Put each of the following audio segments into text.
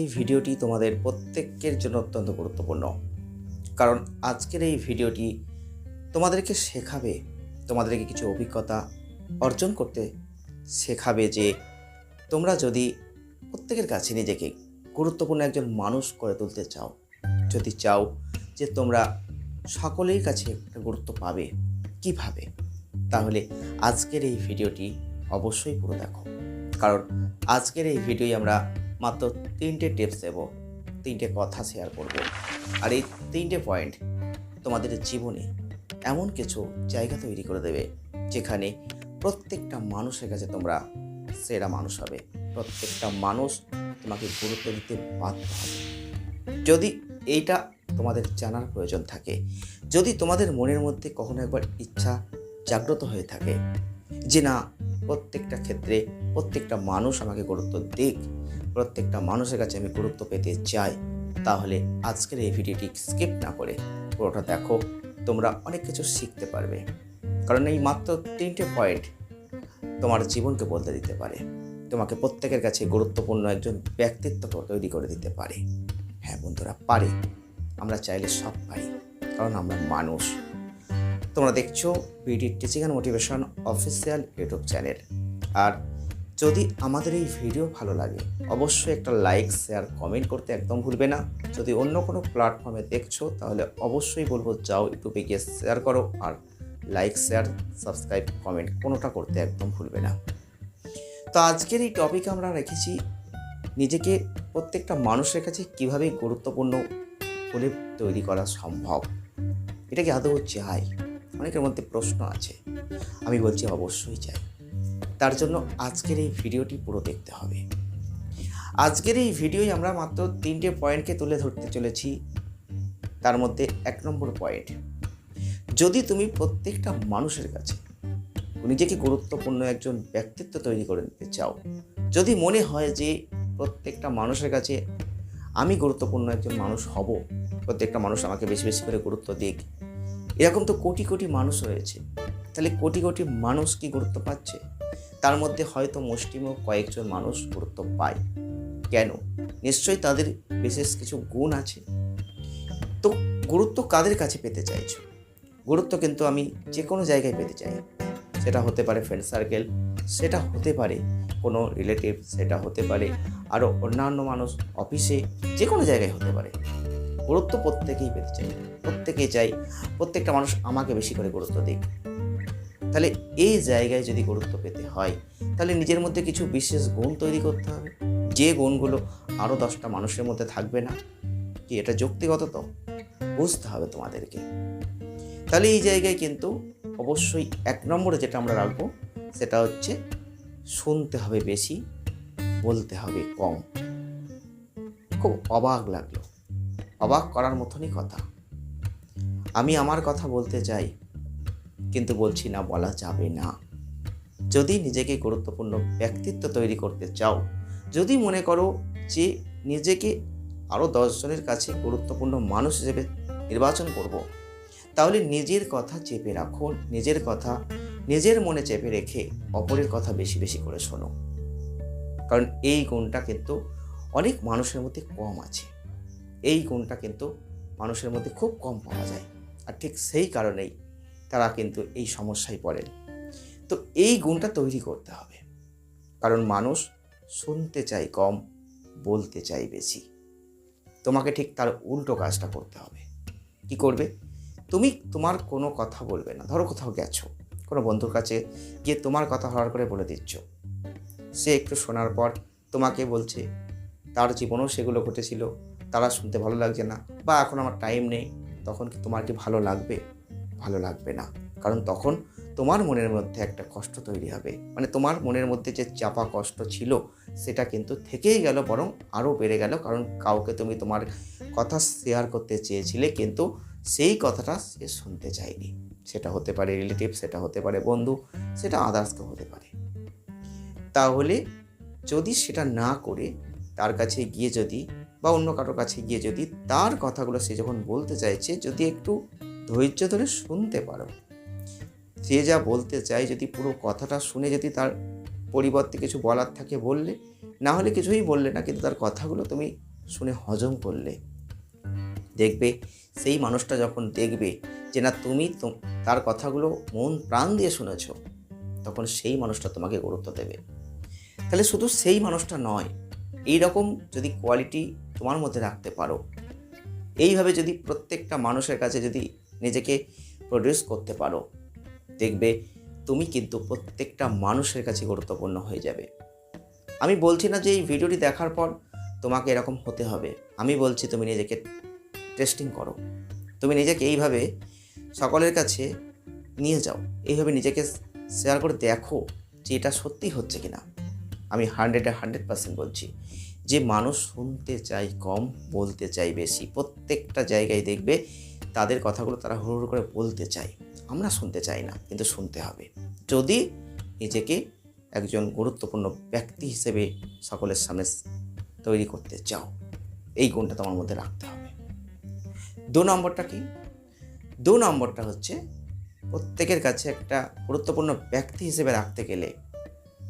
এই ভিডিওটি তোমাদের প্রত্যেকের জন্য অত্যন্ত গুরুত্বপূর্ণ। কারণ আজকের এই ভিডিওটি তোমাদেরকে শেখাবে, তোমাদেরকে কিছু অভিজ্ঞতা অর্জন করতে শেখাবে যে তোমরা যদি প্রত্যেকের কাছে নিজেকে গুরুত্বপূর্ণ একজন মানুষ করে তুলতে চাও, যদি চাও যে তোমরা সকলের কাছে একটা গুরুত্ব পাবে কীভাবে, তাহলে আজকের এই ভিডিওটি অবশ্যই পুরো দেখো। কারণ আজকের এই ভিডিওই আমরা মাত্র তিনটে টিপস দেব, তিনটে কথা শেয়ার করব। আর এই তিনটে পয়েন্ট তোমাদের জীবনে এমন কিছু জায়গা তৈরি করে দেবে, যেখানে প্রত্যেকটা মানুষের কাছে তোমরা সেরা মানুষ হবে। প্রত্যেকটা মানুষ তোমাকে গুরুত্ব দিতে বাধ্য হবে। যদি এইটা তোমাদের জানার প্রয়োজন থাকে, যদি তোমাদের মনের মধ্যে কখনো একবার ইচ্ছা জাগ্রত হয়ে থাকে, যে না প্রত্যেকটা ক্ষেত্রে প্রত্যেকটা মানুষ আমাকে গুরুত্ব দিক, প্রত্যেকটা মানুষের কাছে আমি গুরুত্ব পেতে চাই। তাহলে আজকের এই ভিডিওটি স্কিপ না করে পুরোটা দেখো, তোমরা অনেক কিছু শিখতে পারবে। কারণ এই মাত্র তিনটে পয়েন্ট তোমার জীবনকে বদলে দিতে পারে। তোমাকে প্রত্যেকের কাছে গুরুত্বপূর্ণ একজন ব্যক্তিত্ব তৈরি করে দিতে পারে। হ্যাঁ বন্ধুরা, পারে। আমরা চাইলে সব পারি কারণ আমরা মানুষ। তোমরা দেখছ BD teaching and motivation official YouTube channel আর যদি আমাদের এই ভিডিও ভালো লাগে, অবশ্যই একটা লাইক শেয়ার কমেন্ট করতে একদম ভুলবে না। যদি অন্য কোনো প্ল্যাটফর্মে দেখছ, তাহলে অবশ্যই বলব যাও ইউটিউবে গিয়ে শেয়ার করো আর লাইক শেয়ার সাবস্ক্রাইব কমেন্ট কোনোটা করতে একদম ভুলবে না। তো আজকের এই টপিক আমরা রেখেছি নিজেকে প্রত্যেকটা মানুষের কাছে কীভাবে গুরুত্বপূর্ণ বলে তৈরি করা সম্ভব। এটা কি আদৌ চাই অনেকের মধ্যে প্রশ্ন আছে। আমি বলছি, অবশ্যই চাই। তার জন্য আজকের এই ভিডিওটি পুরো দেখতে হবে। আজকের এই ভিডিওয় আমরা মাত্র তিনটে পয়েন্টকে তুলে ধরতে চলেছি। তার মধ্যে এক নম্বর পয়েন্ট, যদি তুমি প্রত্যেকটা মানুষের কাছে নিজেকে গুরুত্বপূর্ণ একজন ব্যক্তিত্ব তৈরি করে নিতে চাও, যদি মনে হয় যে প্রত্যেকটা মানুষের কাছে আমি গুরুত্বপূর্ণ একজন মানুষ হব, প্রত্যেকটা মানুষ আমাকে বেশি বেশি করে গুরুত্ব দিক এরকম তো কোটি কোটি মানুষ রয়েছে। তাহলে কোটি কোটি মানুষ কি গুরুত্ব পাচ্ছে? তার মধ্যে হয়তো মুষ্টিমেয় কয়েকজন মানুষ গুরুত্ব পায়। কেন? নিশ্চয়ই তাদের বিশেষ কিছু গুণ আছে। তো গুরুত্ব কাদের কাছে পেতে চাইছো? গুরুত্ব কিন্তু আমি যে কোনো জায়গায় পেতে চাই। সেটা হতে পারে ফ্রেন্ড সার্কেল সেটা হতে পারে কোনো রিলেটিভ সেটা হতে পারে আরও অন্যান্য মানুষ অফিসে যে কোনো জায়গায় হতে পারে। গুরুত্ব প্রত্যেকেই পেতে চাই প্রত্যেকেই চাই, প্রত্যেকটা মানুষ আমাকে বেশি করে গুরুত্ব দিক। তাহলে এই জায়গায় যদি গুরুত্ব পেতে হয়, তাহলে নিজের মধ্যে কিছু বিশেষ গুণ তৈরি করতে হবে। যে গুণগুলো আরও দশটা মানুষের মধ্যে থাকবে না, কি এটা যুক্তিগত তো? বুঝতে হবে তোমাদেরকে। তাহলে এই জায়গায় কিন্তু অবশ্যই এক নম্বরে যেটা আমরা রাখব, সেটা হচ্ছে শুনতে হবে বেশি, বলতে হবে কম। খুব অবাক লাগল। অবাক করার মতনই কথা। আমি আমার কথা বলতে চাই, কিন্তু বলছি না, বলা যাবে না। যদি নিজেকে গুরুত্বপূর্ণ ব্যক্তিত্ব তৈরি করতে চাও, যদি মনে করো যে নিজেকে আরও দশজনের কাছে গুরুত্বপূর্ণ মানুষ হিসেবে নির্বাচন করব। তাহলে নিজের কথা চেপে রাখুন, নিজের কথা নিজের মনে চেপে রেখে অপরের কথা বেশি বেশি করে শোনো। কারণ এই গুণটা কিন্তু অনেক মানুষের মধ্যে কম আছে। এই গুণটা কিন্তু মানুষের মধ্যে খুব কম পাওয়া যায়। আর ঠিক সেই কারণেই তারা কিন্তু এই সমস্যায় পড়েন। তো এই গুণটা তৈরি করতে হবে। কারণ মানুষ শুনতে চাই কম, বলতে চাই বেশি। তোমাকে ঠিক তার উল্টো কাজটা করতে হবে। কি করবে? তুমি তোমার কোনো কথা বলবে না। ধরো কোথাও গেছো। কোনো বন্ধুর কাছে গিয়ে তোমার কথা হওয়ার করে বলে দিচ্ছ। সে একটু শোনার পর তোমাকে বলছে, তার জীবনেও সেগুলো ঘটেছিল। তারা শুনতে ভালো লাগছে না বা এখন আমার টাইম নেই, তখন কি তোমার কি ভালো লাগবে? ভালো লাগবে না। কারণ তখন তোমার মনের মধ্যে একটা কষ্ট তৈরি হবে। মানে তোমার মনের মধ্যে যে চাপা কষ্ট ছিল, সেটা কিন্তু থেকেই গেল, বরং আরও বেড়ে গেল। কারণ কাউকে তুমি তোমার কথা শেয়ার করতে চেয়েছিলে, কিন্তু সেই কথাটা সে শুনতে চায়নি। সেটা হতে পারে রিলেটিভ সেটা হতে পারে বন্ধু, সেটা আদার্সকে হতে পারে। তাহলে যদি সেটা না করে তার কাছে গিয়ে যদি বা অন্য কারোর কাছে গিয়ে যদি তার কথাগুলো সে যখন বলতে চাইছে, যদি একটু ধৈর্য ধরে শুনতে পারো। সে যা বলতে চায়, যদি পুরো কথাটা শুনে যদি তার পরিবর্তে কিছু বলার থাকে বললে, না হলে কিছুই বললে না, কিন্তু তার কথাগুলো তুমি শুনে হজম করলে। দেখবে সেই মানুষটা যখন দেখবে যে না, তুমি তার কথাগুলো মন প্রাণ দিয়ে শুনেছ, তখন সেই মানুষটা তোমাকে গুরুত্ব দেবে। তাহলে শুধু সেই মানুষটা নয় এই রকম যদি কোয়ালিটি তোমার মধ্যে রাখতে পারো, এইভাবে যদি প্রত্যেকটা মানুষের কাছে যদি নিজেকে প্রডিউস করতে পারো, দেখবে তুমি কিন্তু প্রত্যেকটা মানুষের কাছে গুরুত্বপূর্ণ হয়ে যাবে। আমি বলছি না যে এই ভিডিওটি দেখার পর তোমাকে এরকম হতে হবে। আমি বলছি তুমি নিজেকে টেস্টিং করো। তুমি নিজেকে এইভাবে সকলের কাছে নিয়ে যাও। এইভাবে নিজেকে শেয়ার করে দেখো যে এটা সত্যি হচ্ছে কি না আমি হান্ড্রেডে হান্ড্রেড পার্সেন্ট বলছি। যে মানুষ শুনতে চাই কম, বলতে চাই বেশি। প্রত্যেকটা জায়গায় দেখবে তাদের কথাগুলো তারা হুড় হুড় করে বলতে চায়। আমরা শুনতে চাই না, কিন্তু শুনতে হবে। যদি নিজেকে একজন গুরুত্বপূর্ণ ব্যক্তি হিসেবে সকলের সামনে তৈরি করতে চাও, এই গুণটা তোমার মধ্যে রাখতে হবে। দু নম্বরটা কি? দু নম্বরটা হচ্ছে প্রত্যেকের কাছে একটা গুরুত্বপূর্ণ ব্যক্তি হিসেবে রাখতে গেলে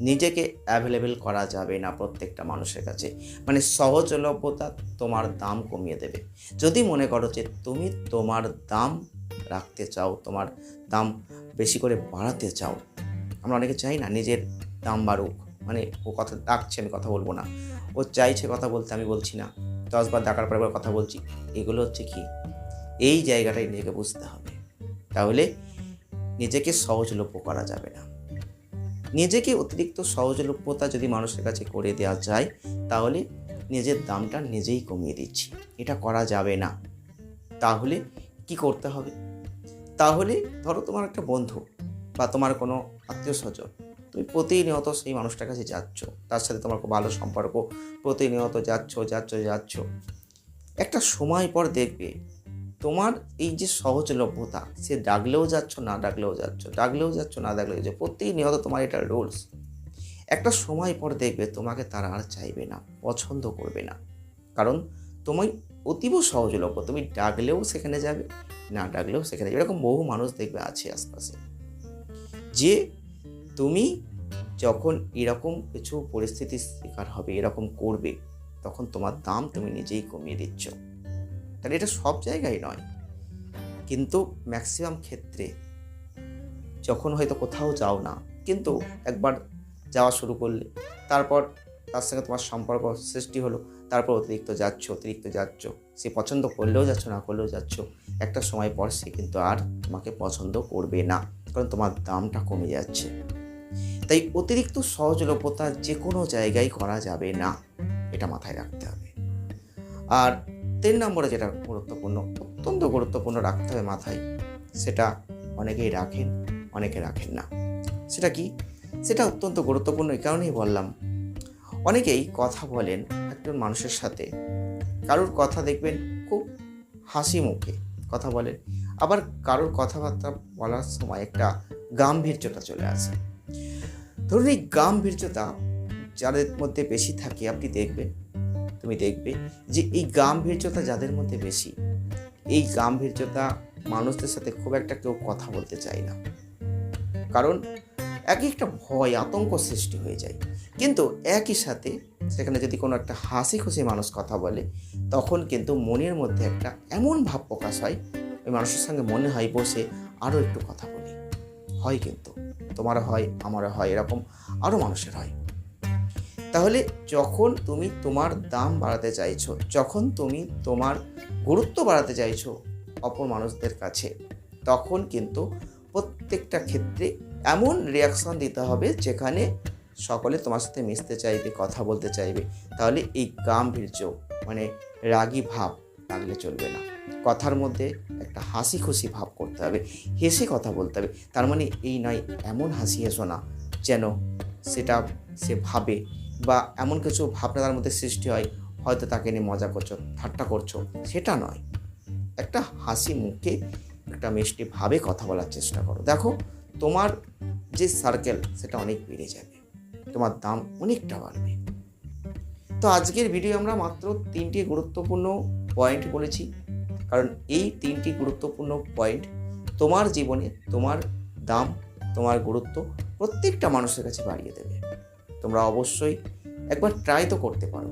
নিজেকে অ্যাভেলেবেল করা যাবে না প্রত্যেকটা মানুষের কাছে। মানে সহজলভ্যতা তোমার দাম কমিয়ে দেবে। যদি মনে করো যে তুমি তোমার দাম রাখতে চাও, তোমার দাম বেশি করে বাড়াতে চাও, আমরা অনেকে চাই না নিজের দাম বাড়ুক। মানে ও কথা ডাকছে, আমি কথা বলব না। ও চাইছে কথা বলতে, আমি বলছি না। দশবার ডাকার পর কথা বলছি। এগুলো হচ্ছে কি? এই জায়গাটাই নিজেকে বুঝতে হবে। তাহলে নিজেকে সহজলভ্য করা যাবে না। নিজেকে অতিরিক্ত সহজলভ্যতা যদি মানুষের কাছে করে দেওয়া যায়, তাহলে নিজের দামটা নিজেই কমিয়ে দিচ্ছি। এটা করা যাবে না। তাহলে কি করতে হবে? তাহলে ধরো তোমার একটা বন্ধু বা তোমার কোনো আত্মীয় স্বজন তুমি প্রতিনিয়ত সেই মানুষটার কাছে যাচ্ছ। তার সাথে তোমার খুব ভালো সম্পর্ক, প্রতিনিয়ত যাচ্ছ যাচ্ছ যাচ্ছ। একটা সময় পর দেখবে তোমার এই যে সহজলভ্যতা, সে ডাকলেও যাচ্ছ, না ডাকলেও যাচ্ছ ডাকলেও যাচ্ছ, না ডাকলেও যাচ্ছ প্রতিনিয়ত তোমার এটা রোলস। একটা সময় পর দেখবে তোমাকে তারা আর চাইবে না, পছন্দ করবে না। কারণ তুমি অতীব সহজলভ্য, তুমি ডাকলেও সেখানে যাবে, না ডাকলেও সেখানে যাবে। এরকম বহু মানুষ দেখবে আছে আশপাশে। যে তুমি যখন এরকম কিছু পরিস্থিতির শিকার হবে, এরকম করবে, তখন তোমার দাম তুমি নিজেই কমিয়ে দিচ্ছ। তাহলে এটা সব জায়গায় নয়। কিন্তু ম্যাক্সিমাম ক্ষেত্রে যখন হয়তো কোথাও যাও না, কিন্তু একবার যাওয়া শুরু করলে, তারপর তার সঙ্গে তোমার সম্পর্ক সৃষ্টি হলো, তারপর অতিরিক্ত যাচ্ছ অতিরিক্ত যাচ্ছ, সে পছন্দ করলেও যাচ্ছ, না করলেও যাচ্ছ, একটা সময় পর সে কিন্তু আর তোমাকে পছন্দ করবে না, কারণ তোমার দামটা কমে যাচ্ছে। তাই অতিরিক্ত সহজলভ্যতা যে কোনো জায়গায় করা যাবে না, এটা মাথায় রাখতে হবে। আর তিন নম্বরে যেটা গুরুত্বপূর্ণ, অত্যন্ত গুরুত্বপূর্ণ রাখতে হবে মাথায়, সেটা অনেকেই রাখেন, অনেকে রাখেন না। সেটা কি? সেটা অত্যন্ত গুরুত্বপূর্ণ এই কারণেই বললাম। অনেকেই কথা বলেন একজন মানুষের সাথে, কারোর কথা দেখবেন খুব হাসি মুখে কথা বলেন, আবার কারোর কথাবার্তা বলার সময় একটা গাম্ভীর্যতা চলে আসে। ধরুন এই গাম্ভীর্যতা যাদের মধ্যে বেশি থাকে, আপনি দেখবেন তুমি দেখবে যে এই গাম্ভীর্যতা যাদের মধ্যে বেশি, এই গাম্ভীর্যতা মানুষদের সাথে খুব একটা কেউ কথা বলতে চায় না। কারণ এক একটা ভয়, আতঙ্ক সৃষ্টি হয়ে যায়। কিন্তু একই সাথে সেখানে যদি কোনো একটা হাসি খুশি মানুষ কথা বলে, তখন কিন্তু মনের মধ্যে একটা এমন ভাব প্রকাশ হয়, ওই মানুষের সঙ্গে মনে হয় বসে আরও একটু কথা বলি। হয় কিন্তু। তোমারও হয়, আমারও হয়, এরকম আরও মানুষের হয়। তাহলে যখন তুমি তোমার দাম বাড়াতে চাইছো, যখন তুমি তোমার গুরুত্ব বাড়াতে চাইছো অপর মানুষদের কাছে, তখন কিন্তু প্রত্যেকটা ক্ষেত্রে এমন রিয়াকশন দিতে হবে যেখানে সকলে তোমার সাথে মিশতে চাইবে, কথা বলতে চাইবে। তাহলে এই গাম্ভীর্য মানে রাগী ভাব রাখলে চলবে না। কথার মধ্যে একটা হাসি খুশি ভাব করতে হবে, হেসে কথা বলতে হবে। তার মানে এই নয়, এমন হাসি হেসো না যেন সেটা সে ভাবে। বা এমন কিছু ভাবনা তার মধ্যে সৃষ্টি হয়, হয়তো তাকে নিয়ে মজা করছ, ঠাট্টা করছ, সেটা নয়। একটা হাসি মুখে, একটা মিষ্টি ভাবে কথা বলার চেষ্টা করো। দেখো, তোমার যে সার্কেল সেটা অনেক বেড়ে যাবে। তোমার দাম অনেকটা বাড়বে। তো আজকের ভিডিও আমরা মাত্র তিনটি গুরুত্বপূর্ণ পয়েন্ট বলেছি। কারণ এই তিনটি গুরুত্বপূর্ণ পয়েন্ট তোমার জীবনে, তোমার দাম, তোমার গুরুত্ব প্রত্যেকটা মানুষের কাছে বাড়িয়ে দেবে। তোমরা অবশ্যই একবার ট্রাই তো করতে পারো।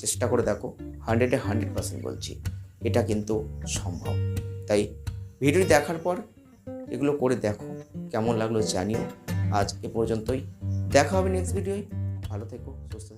চেষ্টা করে দেখো হান্ড্রেডে হান্ড্রেড পার্সেন্ট বলছি, এটা কিন্তু সম্ভব। তাই ভিডিও দেখার পর এগুলো করে দেখো, কেমন লাগল জানিও। আজ এ পর্যন্তই। দেখা হবে নেক্সট ভিডিওয় ভালো থেকো, সুস্থ